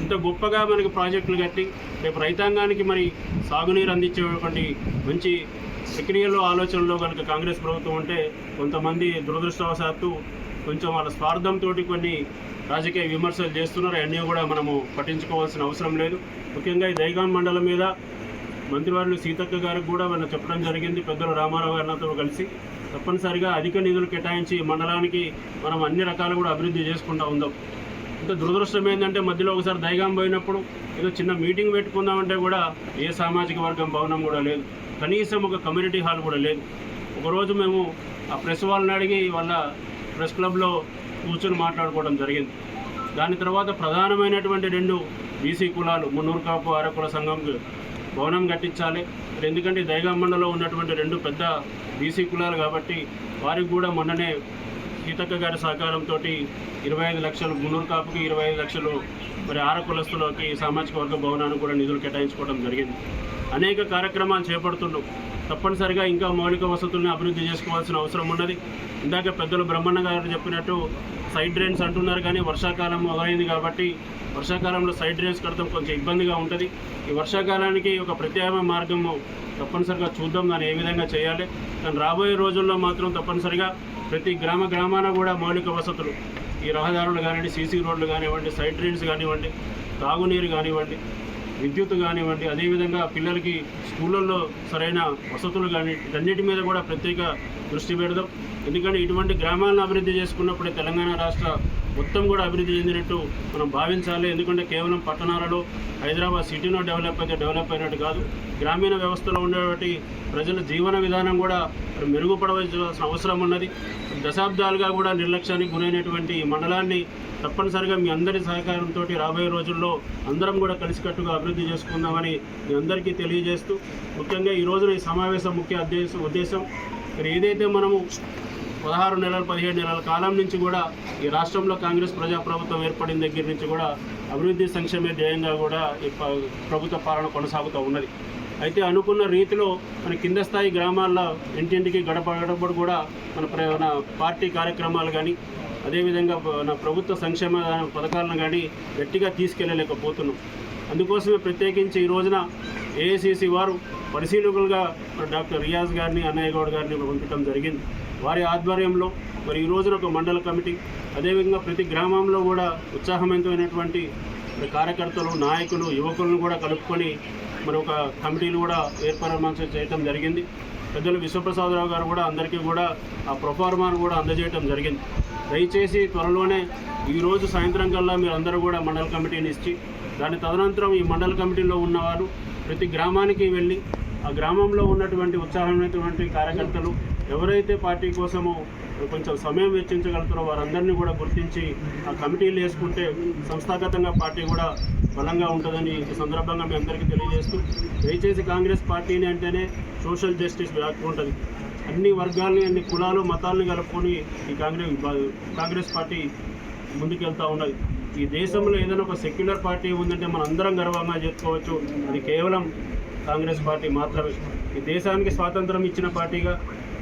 ఇంత గొప్పగా మనకి ప్రాజెక్టులు కట్టి రేపు రైతాంగానికి మరి సాగునీరు అందించేటువంటి మంచి ప్రక్రియలో ఆలోచనలో కనుక కాంగ్రెస్ ప్రభుత్వం ఉంటే కొంతమంది దురదృష్టవశాత్తు కొంచెం వాళ్ళ స్వార్థంతో కొన్ని రాజకీయ విమర్శలు చేస్తున్నారు. అన్నీ కూడా మనము పట్టించుకోవాల్సిన అవసరం లేదు. ముఖ్యంగా ఈ దైగాం మండలం మీద మంత్రివారులు సీతక్క గారికి కూడా మనం చెప్పడం జరిగింది. పెద్దలు రామారావు గారితో కలిసి తప్పనిసరిగా అధిక నిధులు కేటాయించి మండలానికి మనం అన్ని రకాలు కూడా అభివృద్ధి చేసుకుంటూ ఉందాం. దురదృష్టం ఏంటంటే మధ్యలో ఒకసారి దైగాం పోయినప్పుడు ఏదో చిన్న మీటింగ్ పెట్టుకుందామంటే కూడా ఏ సామాజిక వర్గం భవనం కూడా లేదు. కనీసం ఒక కమ్యూనిటీ హాల్ కూడా లేదు. ఒకరోజు మేము ఆ ప్రెస్ వాళ్ళని అడిగి వాళ్ళ ప్రెస్ క్లబ్లో కూర్చొని మాట్లాడుకోవడం జరిగింది. దాని తర్వాత ప్రధానమైనటువంటి రెండు బీసీ కులాలు మున్నూరు కాపు అరకుల సంఘం భవనం కట్టించాలి. ఎందుకంటే దైగాం మండలంలో ఉన్నటువంటి రెండు పెద్ద బీసీ కులాలు కాబట్టి వారికి కూడా మొన్ననే సీతక్క గారి సహకారంతో ఇరవై ఐదు లక్షలు మున్నూరు కాపుకి ఇరవై ఐదు లక్షలు మరి ఆర కులస్తులకి సామాజిక వర్గ భవనానికి కూడా నిధులు కేటాయించుకోవడం జరిగింది. అనేక కార్యక్రమాలు చేపడుతున్నాం తప్పనిసరిగా ఇంకా మౌలిక వసతులను అభివృద్ధి చేసుకోవాల్సిన అవసరం ఉన్నది. ఇందాక పెద్దలు బ్రహ్మన్న గారు చెప్పినట్టు సైడ్ డ్రైన్స్ అంటున్నారు కానీ వర్షాకాలం మొదలైంది కాబట్టి వర్షాకాలంలో సైడ్ డ్రైన్స్ కడతాం కొంచెం ఇబ్బందిగా ఉంటుంది. ఈ వర్షాకాలానికి ఒక ప్రత్యామ్నాయ మార్గము తప్పనిసరిగా చూద్దాం దాన్ని ఏ విధంగా చేయాలి. కానీ రాబోయే రోజుల్లో మాత్రం తప్పనిసరిగా ప్రతి గ్రామ గ్రామాన కూడా మౌలిక వసతులు. ఈ రహదారులు కానివ్వండి సీసీ రోడ్లు కానివ్వండి సైడ్ డ్రైన్స్ కానివ్వండి తాగునీరు కానివ్వండి విద్యుత్ కానివ్వండి అదేవిధంగా పిల్లలకి స్కూళ్ళల్లో సరైన వసతులు కానీ వీటన్నిటి మీద కూడా ప్రత్యేక దృష్టి పెడదాం. ఎందుకంటే ఇటువంటి గ్రామాలను అభివృద్ధి చేసుకున్నప్పుడే తెలంగాణ రాష్ట్ర మొత్తం కూడా అభివృద్ధి చెందినట్టు మనం భావించాలి. ఎందుకంటే కేవలం పట్టణాలలో హైదరాబాద్ సిటీలో డెవలప్ అయితే డెవలప్ అయినట్టు కాదు. గ్రామీణ వ్యవస్థలో ఉండేటువంటి ప్రజల జీవన విధానం కూడా మెరుగుపడవలసిన అవసరం ఉన్నది. దశాబ్దాలుగా కూడా నిర్లక్ష్యానికి గురైనటువంటి ఈ మండలాన్ని తప్పనిసరిగా మీ అందరి సహకారంతో రాబోయే రోజుల్లో అందరం కూడా కలిసికట్టుగా అభివృద్ధి చేసుకుందామని మీ అందరికీ తెలియజేస్తూ ముఖ్యంగా ఈ రోజున ఈ సమావేశం ముఖ్య ఉద్దేశం ఉద్దేశం. మరి ఏదైతే మనము పదహారు నెలలు పదిహేడు నెలల కాలం నుంచి కూడా ఈ రాష్ట్రంలో కాంగ్రెస్ ప్రజాప్రభుత్వం ఏర్పడిన దగ్గర నుంచి కూడా అభివృద్ధి సంక్షేమ ధ్యేయంగా కూడా ఈ ప్రభుత్వ పాలన కొనసాగుతూ ఉన్నది. అయితే అనుకున్న రీతిలో మన కింద స్థాయి గ్రామాల్లో ఇంటింటికి గడప గడపడు కూడా మన ప్ర- మన పార్టీ కార్యక్రమాలు కానీ అదేవిధంగా నా ప్రభుత్వ సంక్షేమ పథకాలను కానీ గట్టిగా తీసుకెళ్ళలేకపోతున్నాం. అందుకోసమే ప్రత్యేకించి ఈ రోజున ఏఐసిసి వారు పరిశీలకులుగా డాక్టర్ రియాజ్ గారిని అన్నయ్య గౌడ్ గారిని పంపించడం జరిగింది. వారి ఆధ్వర్యంలో మరి ఈ రోజున ఒక మండల కమిటీ అదేవిధంగా ప్రతి గ్రామంలో కూడా మరి కార్యకర్తలు నాయకులు యువకులను కూడా కలుపుకొని మరి ఒక కమిటీలు కూడా ఏర్పరమాల్సి చేయటం జరిగింది. పెద్దలు విశ్వప్రసాదరావు గారు కూడా అందరికీ కూడా ఆ ప్రొఫార్మాను కూడా అందజేయటం జరిగింది. దయచేసి త్వరలోనే ఈరోజు సాయంత్రం కల్లా మీరు అందరూ కూడా మండల కమిటీని ఇచ్చి దాని తదనంతరం ఈ మండల కమిటీలో ఉన్నవారు ప్రతి గ్రామానికి వెళ్ళి ఆ గ్రామంలో ఉన్నటువంటి ఉత్సాహమైనటువంటి కార్యకర్తలు ఎవరైతే పార్టీ కోసము కొంచెం సమయం వెచ్చించగలుగుతున్న వారందరినీ కూడా గుర్తించి ఆ కమిటీలు వేసుకుంటే సంస్థాగతంగా పార్టీ కూడా బలంగా ఉంటుందని ఈ సందర్భంగా మీ అందరికీ తెలియజేస్తూ దయచేసి కాంగ్రెస్ పార్టీని అంటేనే సోషల్ జస్టిస్ వ్యాప్తి ఉంటుంది. అన్ని వర్గాల్ని అన్ని కులాలు మతాలను కలుపుకొని ఈ కాంగ్రెస్ కాంగ్రెస్ పార్టీ ముందుకెళ్తూ ఉన్నది. ఈ దేశంలో ఏదైనా ఒక సెక్యులర్ పార్టీ ఉందంటే మనం అందరం గర్వంగా చెప్పుకోవచ్చు అది కేవలం కాంగ్రెస్ పార్టీ మాత్రమే. ఈ దేశానికి స్వాతంత్రం ఇచ్చిన పార్టీగా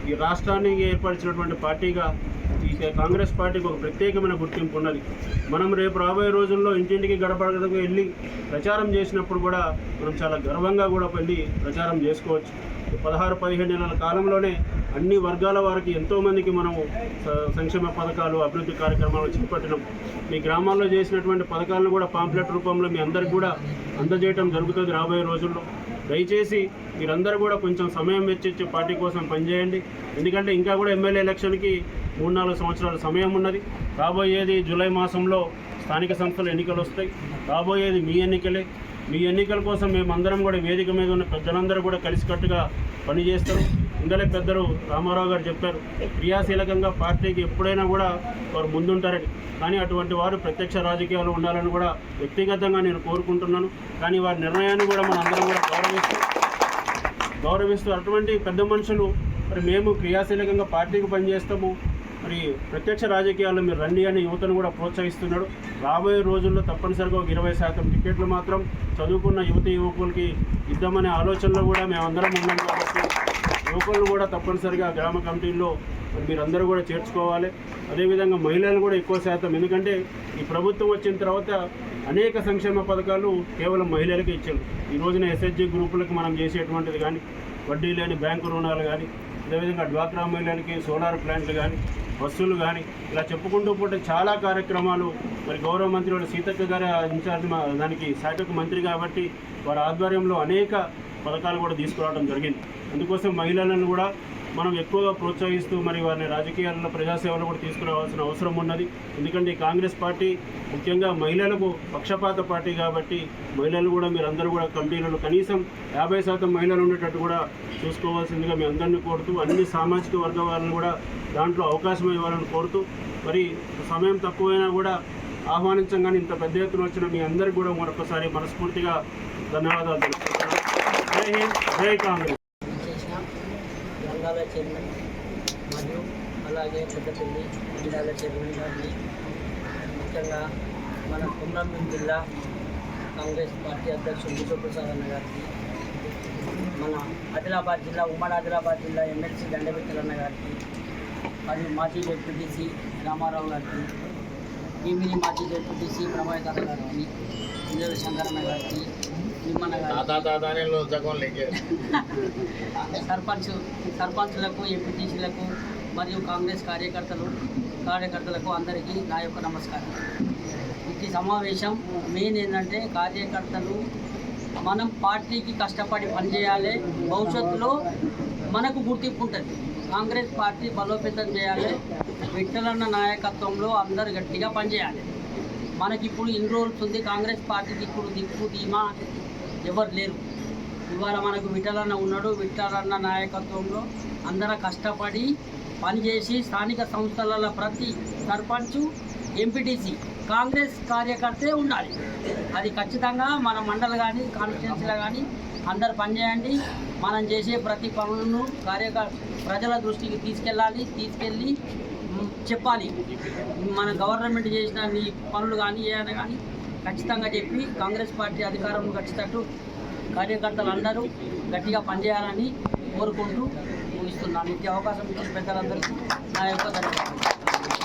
ఈ రాష్ట్రానికి ఏర్పరిచినటువంటి పార్టీగా ఈ కాంగ్రెస్ పార్టీకి ఒక ప్రత్యేకమైన గుర్తింపు ఉన్నది. మనం రేపు రాబోయే రోజుల్లో ఇంటింటికి గడప గడపకు వెళ్ళి ప్రచారం చేసినప్పుడు కూడా మనం చాలా గర్వంగా కూడా వెళ్ళి ప్రచారం చేసుకోవచ్చు. పదహారు పదిహేడు నెలల కాలంలోనే అన్ని వర్గాల వారికి ఎంతోమందికి మనము సంక్షేమ పథకాలు అభివృద్ధి కార్యక్రమాలు చేపట్టడం మీ గ్రామాల్లో చేసినటువంటి పథకాలను కూడా పాంప్లెట్ రూపంలో మీ అందరికి కూడా అందజేయటం జరుగుతుంది రాబోయే రోజుల్లో. దయచేసి మీరందరూ కూడా కొంచెం సమయం వెచ్చించి పార్టీ కోసం పనిచేయండి. ఎందుకంటే ఇంకా కూడా ఎమ్మెల్యే ఎలక్షన్కి మూడు నాలుగు సంవత్సరాల సమయం ఉన్నది. రాబోయేది జూలై మాసంలో స్థానిక సంస్థల ఎన్నికలు వస్తాయి. రాబోయేది మీ ఎన్నికలే. మీ ఎన్నికల కోసం మేమందరం కూడా వేదిక మీద ఉన్న పెద్దలందరూ కూడా కలిసికట్టుగా పనిచేస్తాం. ఇందలే పెద్దలు రామారావు గారు చెప్పారు క్రియాశీలకంగా పార్టీకి ఎప్పుడైనా కూడా వారు ముందుంటారని. కానీ అటువంటి వారు ప్రత్యక్ష రాజకీయాలు ఉండాలని కూడా వ్యక్తిగతంగా నేను కోరుకుంటున్నాను. కానీ వారి నిర్ణయాన్ని కూడా మన అందరం కూడా గౌరవిస్తూ గౌరవిస్తూ అటువంటి పెద్ద మనుషులు మరి మేము క్రియాశీలకంగా పార్టీకి పనిచేస్తాము. మరి ప్రత్యక్ష రాజకీయాల్లో మీరు రండి అని యువతను కూడా ప్రోత్సహిస్తున్నాడు. రాబోయే రోజుల్లో తప్పనిసరిగా ఒక ఇరవై శాతం టికెట్లు మాత్రం చదువుకున్న యువతి యువకులకి ఇద్దామనే ఆలోచనలో కూడా మేమందరం ఉన్నాం కాబట్టి యువకులు కూడా తప్పనిసరిగా గ్రామ కమిటీల్లో మీరందరూ కూడా చేర్చుకోవాలి. అదేవిధంగా మహిళలు కూడా ఎక్కువ శాతం. ఎందుకంటే ఈ ప్రభుత్వం వచ్చిన తర్వాత అనేక సంక్షేమ పథకాలు కేవలం మహిళలకే ఇచ్చారు. ఈ రోజున ఎస్హెచ్జి గ్రూపులకు మనం చేసేటువంటిది కానీ వడ్డీ లేని బ్యాంకు రుణాలు కానీ అదేవిధంగా డ్వాక్రా మహిళలకి సోలార్ ప్లాంట్లు కానీ బస్సులు కానీ ఇలా చెప్పుకుంటూ పోతే చాలా కార్యక్రమాలు మరి గౌరవ మంత్రి వాళ్ళ సీతక్క గారి ఇన్ఛార్జ్ మా- దానికి శాఖకు మంత్రి కాబట్టి వారి ఆధ్వర్యంలో అనేక పథకాలు కూడా తీసుకురావడం జరిగింది. అందుకోసం మహిళలను కూడా మనం ఎక్కువగా ప్రోత్సహిస్తూ మరి వారిని రాజకీయాల్లో ప్రజాసేవలు కూడా తీసుకురావాల్సిన అవసరం ఉన్నది. ఎందుకంటే కాంగ్రెస్ పార్టీ ముఖ్యంగా మహిళలకు పక్షపాత పార్టీ కాబట్టి మహిళలు కూడా మీరు అందరూ కూడా కమిటీలలో కనీసం యాభై శాతం మహిళలు ఉండేటట్టు కూడా చూసుకోవాల్సిందిగా మీ అందరినీ కోరుతూ అన్ని సామాజిక వర్గ కూడా దాంట్లో అవకాశం ఇవ్వాలని కోరుతూ మరి సమయం తక్కువైనా కూడా ఆహ్వానించంగానే ఇంత పెద్ద ఎత్తున వచ్చిన మీ అందరికీ కూడా మరొకసారి మనస్ఫూర్తిగా ధన్యవాదాలు తెలుపుతున్నాను. జై హింద్ జై కాంగ్రెస్. చేసిన చైర్మన్ మరియు అలాగే పెద్దపల్లి జిల్లాల చైర్మన్ గారిని. ముఖ్యంగా మన కుమ్రంభీం జిల్లా కాంగ్రెస్ పార్టీ అధ్యక్షుడు విశ్వప్రసాద్ అన్న గారికి మన ఆదిలాబాద్ జిల్లా ఉమ్మడి ఆదిలాబాద్ జిల్లా ఎమ్మెల్సీ దండబెట్టల్ అన్న గారికి మరియు మాజీ జడ్పీటీసీ రామారావు గారికి భీమిని మాజీ డిప్యూటీసీ ప్రభాకర్ గారికి ఇంద్ర శంకరన్న గారికి సర్పంచ్ సర్పంచ్లకు ఎంపీటీసీలకు మరియు కాంగ్రెస్ కార్యకర్తలు కార్యకర్తలకు అందరికీ నా యొక్క నమస్కారం. ఈ సమావేశం మెయిన్ ఏంటంటే కార్యకర్తలు మనం పార్టీకి కష్టపడి పనిచేయాలి భవిష్యత్తులో మనకు గుర్తింపు ఉంటుంది కాంగ్రెస్ పార్టీ బలోపేతం చేయాలి విఠలన్న నాయకత్వంలో అందరు గట్టిగా పనిచేయాలి. మనకిప్పుడు ఇన్ని రోజులు ఉంది కాంగ్రెస్ పార్టీకి ఇప్పుడు దిక్కు ధీమా ఎవరు లేరు. ఇవాళ మనకు విఠలన్న ఉన్నాడు. విఠలన్న నాయకత్వంలో అందరూ కష్టపడి పనిచేసి స్థానిక సంస్థలలో ప్రతి సర్పంచ్ ఎంపీటీసీ కాంగ్రెస్ కార్యకర్తే ఉండాలి. అది ఖచ్చితంగా మన మండలి కానీ కాన్స్టిట్యున్సీలో కానీ అందరు పనిచేయండి. మనం చేసే ప్రతి పనులను కార్యక ప్రజల దృష్టికి తీసుకెళ్ళాలి తీసుకెళ్ళి చెప్పాలి. మన గవర్నమెంట్ చేసిన నీ పనులు కానీ ఏమైనా కానీ ఖచ్చితంగా చెప్పి కాంగ్రెస్ పార్టీ అధికారం ఖచ్చితట్టు కార్యకర్తలు అందరూ గట్టిగా పనిచేయాలని కోరుకుంటూ ముగిస్తున్నాను. ఇచ్చే అవకాశం ఇచ్చిన పెద్దలందరికీ నా యొక్క ధన్యవాదాలు.